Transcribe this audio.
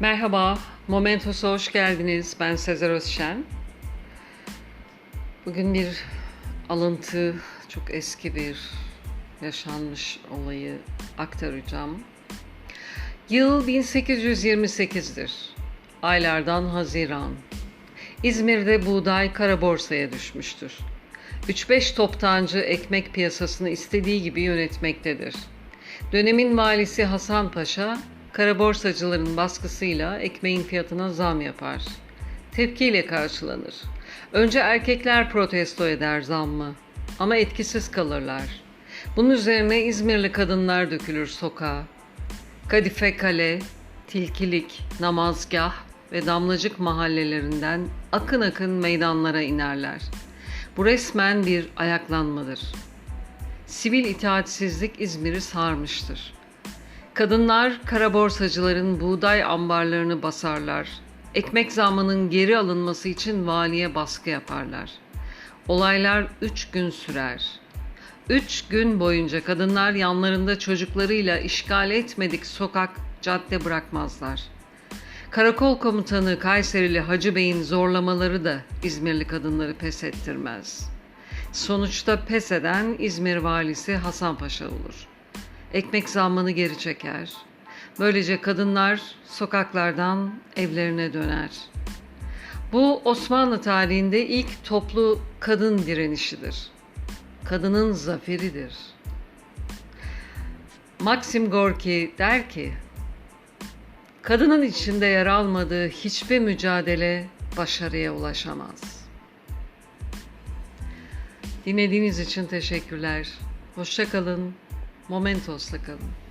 Merhaba, Momentos'a hoş geldiniz. Ben Sezer Özşen. Bugün bir alıntı, çok eski bir yaşanmış olayı aktaracağım. Yıl 1828'dir. Aylardan Haziran. İzmir'de buğday kara borsaya düşmüştür. 3-5 toptancı ekmek piyasasını istediği gibi yönetmektedir. Dönemin valisi Hasan Paşa, kara borsacıların baskısıyla ekmeğin fiyatına zam yapar. Tepkiyle karşılanır. Önce erkekler protesto eder zammı ama etkisiz kalırlar. Bunun üzerine İzmirli kadınlar dökülür sokağa. Kadife Kale, Tilkilik, Namazgah ve Damlacık mahallelerinden akın akın meydanlara inerler. Bu resmen bir ayaklanmadır. Sivil itaatsizlik İzmir'i sarmıştır. Kadınlar kara borsacıların buğday ambarlarını basarlar. Ekmek zammının geri alınması için valiye baskı yaparlar. Olaylar üç gün sürer. Üç gün boyunca kadınlar yanlarında çocuklarıyla işgal etmedik sokak, cadde bırakmazlar. Karakol komutanı Kayserili Hacı Bey'in zorlamaları da İzmirli kadınları pes ettirmez. Sonuçta pes eden İzmir valisi Hasan Paşa olur. Ekmek zammını geri çeker. Böylece kadınlar sokaklardan evlerine döner. Bu Osmanlı tarihinde ilk toplu kadın direnişidir. Kadının zaferidir. Maxim Gorki der ki, Kadının içinde yer almadığı hiçbir mücadele başarıya ulaşamaz. Dinlediğiniz için teşekkürler. Hoşça kalın. Momentos'la kalın.